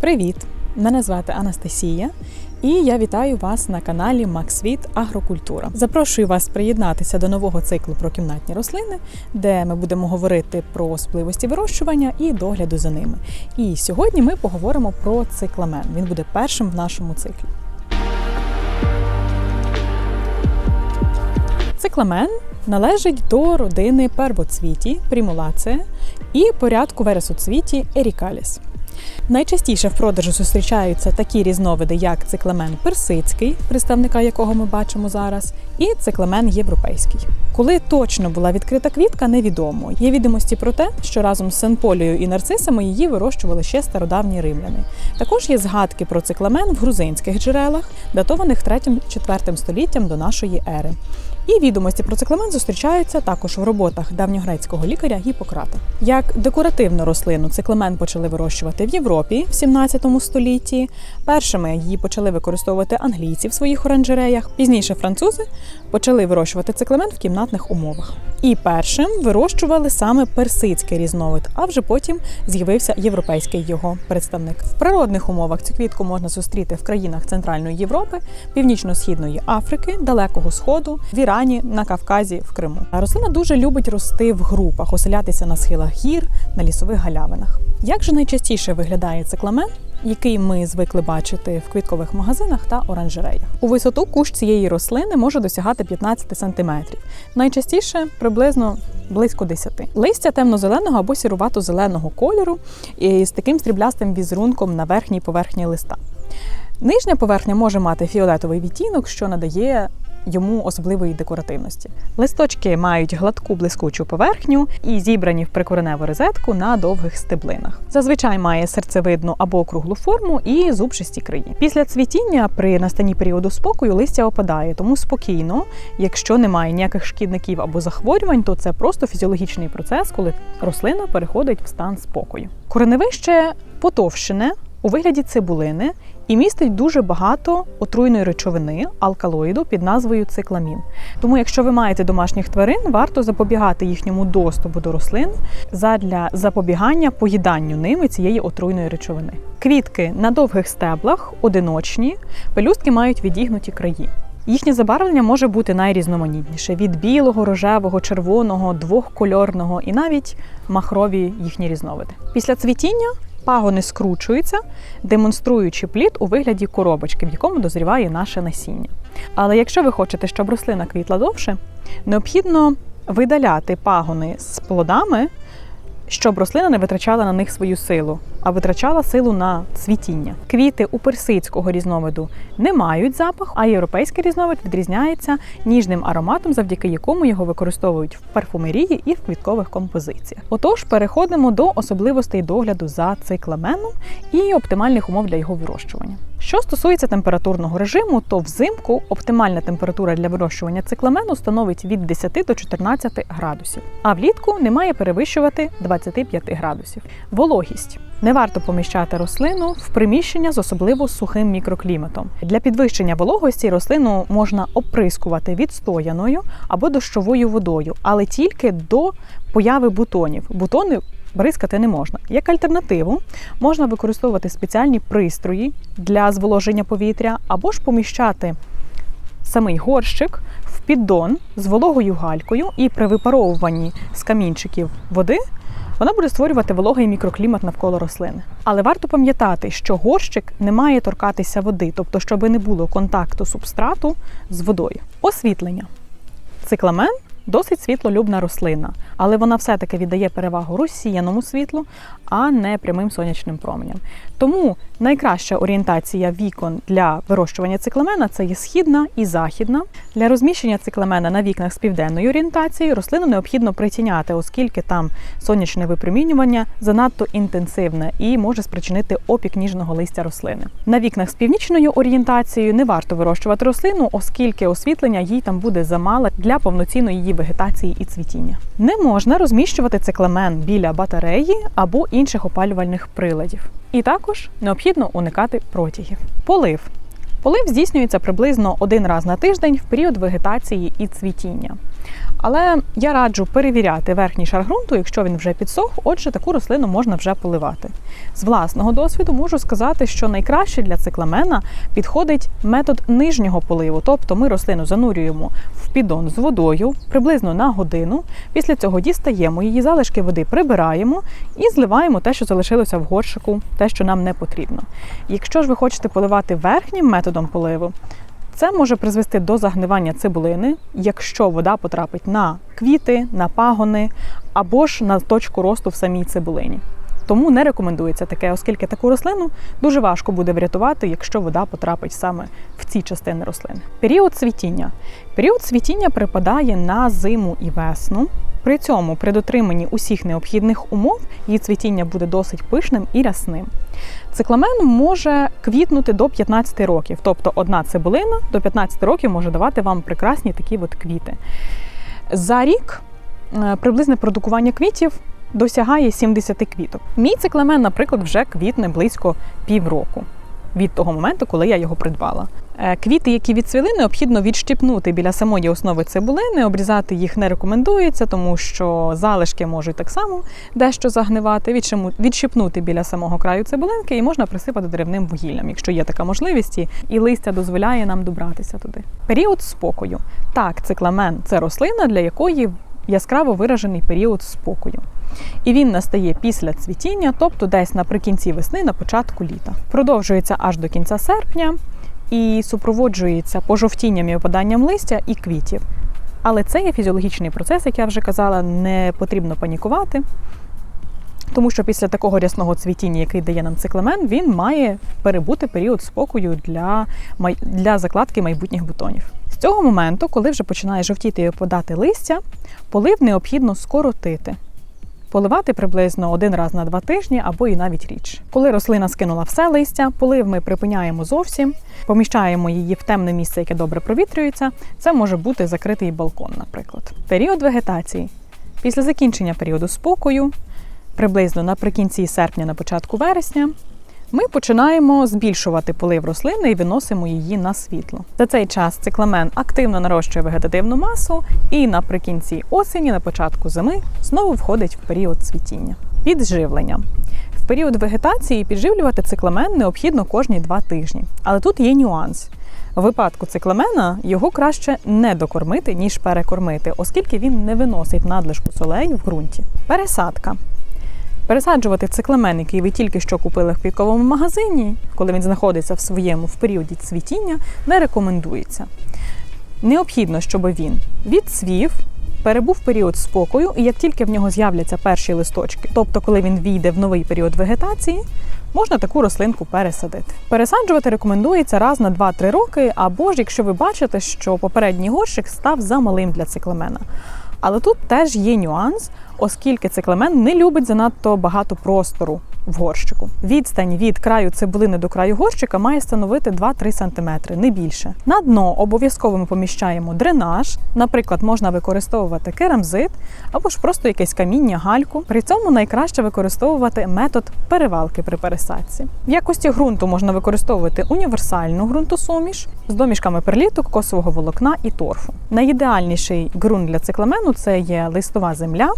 Привіт! Мене звати Анастасія, і я вітаю вас на каналі Максвіт Агрокультура. Запрошую вас приєднатися до нового циклу про кімнатні рослини, де ми будемо говорити про особливості вирощування і догляду за ними. І сьогодні ми поговоримо про цикламен. Він буде першим в нашому циклі. Цикламен належить до родини первоцвіті примулацея і порядку вересоцвіті ерікаліс. Найчастіше в продажу зустрічаються такі різновиди, як цикламен персидський, представника якого ми бачимо зараз, і цикламен європейський. Коли точно була відкрита квітка, невідомо. Є відомості про те, що разом з сенполією і нарцисами її вирощували ще стародавні римляни. Також є згадки про цикламен в грузинських джерелах, датованих 3-4 століттям до нашої ери. І відомості про циклемен зустрічаються також в роботах давньогрецького лікаря Гіппократа. Як декоративну рослину циклемен почали вирощувати в Європі в 17 столітті. Першими її почали використовувати англійці в своїх оранжереях. Пізніше французи почали вирощувати циклемен в кімнатних умовах. І першим вирощували саме персидський різновид, а вже потім з'явився європейський його представник. В природних умовах цю квітку можна зустріти в країнах Центральної Європи, Північно-східної Африки, Далекого Сходу, в Ірані, на Кавказі, в Криму. Рослина дуже любить рости в групах, оселятися на схилах гір, на лісових галявинах. Як же найчастіше виглядає цикламен? Який ми звикли бачити в квіткових магазинах та оранжереях. У висоту кущ цієї рослини може досягати 15 см. Найчастіше приблизно близько 10. Листя темно-зеленого або сірувато-зеленого кольору і з таким стріблястим візерунком на верхній поверхні листа. Нижня поверхня може мати фіолетовий відтінок, що надає йому особливої декоративності. Листочки мають гладку блискучу поверхню і зібрані в прикореневу розетку на довгих стеблинах. Зазвичай має серцевидну або округлу форму і зубчасті краї. Після цвітіння при настанні періоду спокою листя опадає, тому спокійно, якщо немає ніяких шкідників або захворювань, то це просто фізіологічний процес, коли рослина переходить в стан спокою. Кореневище потовщене у вигляді цибулини і містить дуже багато отруйної речовини алкалоїду під назвою цикламін. Тому, якщо ви маєте домашніх тварин, варто запобігати їхньому доступу до рослин задля запобігання поїданню ними цієї отруйної речовини. Квітки на довгих стеблах одиночні, пелюстки мають відігнуті краї. Їхнє забарвлення може бути найрізноманітніше від білого, рожевого, червоного, двохкольорного і навіть махрові їхні різновиди. Після цвітіння пагони скручуються, демонструючи плід у вигляді коробочки, в якому дозріває наше насіння. Але якщо ви хочете, щоб рослина квітла довше, необхідно видаляти пагони з плодами, щоб рослина не витрачала на них свою силу, а витрачала силу на цвітіння. Квіти у персидського різновиду не мають запах, а європейський різновид відрізняється ніжним ароматом, завдяки якому його використовують в парфумерії і в квіткових композиціях. Отож, переходимо до особливостей догляду за цикламеном і оптимальних умов для його вирощування. Що стосується температурного режиму, то взимку оптимальна температура для вирощування цикламену становить від 10 до 14 градусів, а влітку не має перевищувати 25 градусів. Вологість не варто поміщати рослину в приміщення з особливо сухим мікрокліматом. Для підвищення вологості рослину можна оприскувати відстояною або дощовою водою, але тільки до появи бутонів. Бутони бризкати не можна. Як альтернативу можна використовувати спеціальні пристрої для зволоження повітря, або ж поміщати самий горщик в піддон з вологою галькою, і при випаровуванні з камінчиків води. Вона буде створювати вологий мікроклімат навколо рослини. Але варто пам'ятати, що горщик не має торкатися води, тобто, щоб не було контакту субстрату з водою. Освітлення. Цикламен досить світлолюбна рослина, але вона все-таки віддає перевагу розсіяному світлу, а не прямим сонячним променям. Тому найкраща орієнтація вікон для вирощування цикламена це є східна і західна. Для розміщення цикламена на вікнах з південною орієнтацією рослину необхідно притіняти, оскільки там сонячне випромінювання занадто інтенсивне і може спричинити опік ніжного листя рослини. На вікнах з північною орієнтацією не варто вирощувати рослину, оскільки освітлення їй там буде замале для повноцінної її вегетації і цвітіння. Не можна розміщувати цикламен біля батареї або інших опалювальних приладів. І також необхідно уникати протягів. Полив. Полив здійснюється приблизно один раз на тиждень в період вегетації і цвітіння. Але я раджу перевіряти верхній шар ґрунту, якщо він вже підсох, отже, таку рослину можна вже поливати. З власного досвіду можу сказати, що найкраще для цикламена підходить метод нижнього поливу, тобто ми рослину занурюємо в піддон з водою приблизно на годину. Після цього дістаємо її залишки води, прибираємо і зливаємо те, що залишилося в горшику, те, що нам не потрібно. Якщо ж ви хочете поливати верхнім методом поливу, це може призвести до загнивання цибулини, якщо вода потрапить на квіти, на пагони або ж на точку росту в самій цибулині. Тому не рекомендується таке, оскільки таку рослину дуже важко буде врятувати, якщо вода потрапить саме в ці частини рослини. Період цвітіння. Період цвітіння припадає на зиму і весну. При цьому, при дотриманні усіх необхідних умов, її цвітіння буде досить пишним і рясним. Цикламен може квітнути до 15 років, тобто одна цибулина до 15 років може давати вам прекрасні такі от квіти. За рік е, приблизне продукування квітів досягає 70 квіток. Мій цикламен, наприклад, вже квітне близько півроку від того моменту, коли я його придбала. Е, Квіти, які відцвіли, необхідно відщипнути біля самої основи цибулини. Обрізати їх не рекомендується, тому що залишки можуть так само дещо загнивати. Відщипнути біля самого краю цибулинки і можна присипати деревним вугіллям, якщо є така можливість, і листя дозволяє нам добратися туди. Період спокою. Так, цикламен це рослина, для якої яскраво виражений період спокою. І він настає після цвітіння, тобто десь наприкінці весни, на початку літа. Продовжується аж до кінця серпня і супроводжується пожовтінням і опаданням листя і квітів. Але це є фізіологічний процес, як я вже казала, не потрібно панікувати. Тому що після такого рясного цвітіння, який дає нам цикламен, він має перебути період спокою для, для закладки майбутніх бутонів. З цього моменту, коли вже починає жовтіти і опадати листя, полив необхідно скоротити. Поливати приблизно один раз на два тижні або і навіть річ. Коли рослина скинула все листя, полив ми припиняємо зовсім, поміщаємо її в темне місце, яке добре провітрюється. Це може бути закритий балкон, наприклад. Період вегетації. Після закінчення періоду спокою, приблизно наприкінці серпня, на початку вересня, ми починаємо збільшувати полив рослини і виносимо її на світло. За цей час цикламен активно нарощує вегетативну масу, і наприкінці осені, на початку зими, знову входить в період цвітіння. Підживлення. В період вегетації підживлювати цикламен необхідно кожні два тижні. Але тут є нюанс. У випадку цикламена його краще не докормити, ніж перекормити, оскільки він не виносить надлишку солей в ґрунті. Пересадка. Пересаджувати цикламен, який ви тільки що купили в квітковому магазині, коли він знаходиться в своєму в періоді цвітіння, не рекомендується. Необхідно, щоб він відцвів, перебув період спокою, і як тільки в нього з'являться перші листочки, тобто коли він війде в новий період вегетації, можна таку рослинку пересадити. Пересаджувати рекомендується раз на 2-3 роки, або ж якщо ви бачите, що попередній горщик став замалим для цикламена. Але тут теж є нюанс, оскільки циклемен не любить занадто багато простору в горщику. Відстань від краю цибулини до краю горщика має становити 2-3 см, не більше. На дно обов'язково ми поміщаємо дренаж. Наприклад, можна використовувати керамзит або ж просто якесь каміння, гальку. При цьому найкраще використовувати метод перевалки при пересадці. В якості ґрунту можна використовувати універсальну ґрунтосуміш з домішками перліту, кокосового волокна і торфу. Найідеальніший ґрунт для цикламену це є листова земля,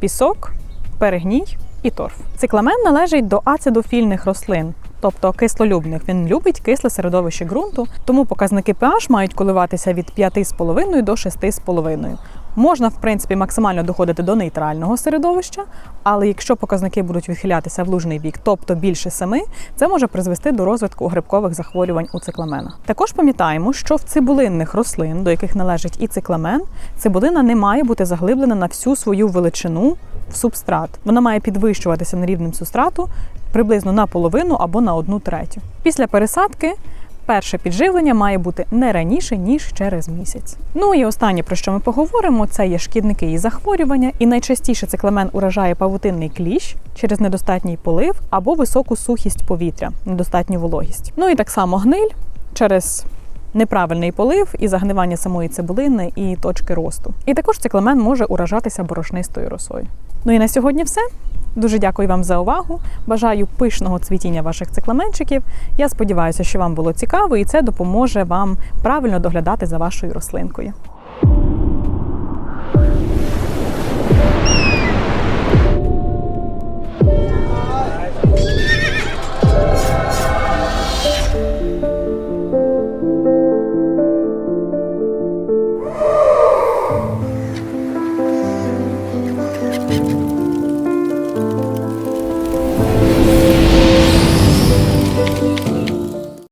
пісок, перегній і торф. Цикламен належить до ацидофільних рослин, тобто кислолюбних. Він любить кисле середовище ґрунту, тому показники pH мають коливатися від 5,5 до 6,5. Можна, в принципі, максимально доходити до нейтрального середовища, але якщо показники будуть відхилятися в лужний бік, тобто більше 7, це може призвести до розвитку грибкових захворювань у цикламена. Також пам'ятаємо, що в цибулинних рослин, до яких належить і цикламен, цибулина не має бути заглиблена на всю свою величину в субстрат. Вона має підвищуватися на рівнем субстрату приблизно на половину або на одну третю. Після пересадки перше підживлення має бути не раніше ніж через місяць. Ну і останнє про що ми поговоримо, це є шкідники і захворювання. І найчастіше цикламен уражає павутинний кліщ через недостатній полив або високу сухість повітря, недостатню вологість. Ну і так само гниль через неправильний полив і загнивання самої цибулини і точки росту. І також цикламен може уражатися борошнистою росою. Ну і на сьогодні все. Дуже дякую вам за увагу. Бажаю пишного цвітіння ваших цикламенчиків. Я сподіваюся, що вам було цікаво, і це допоможе вам правильно доглядати за вашою рослинкою.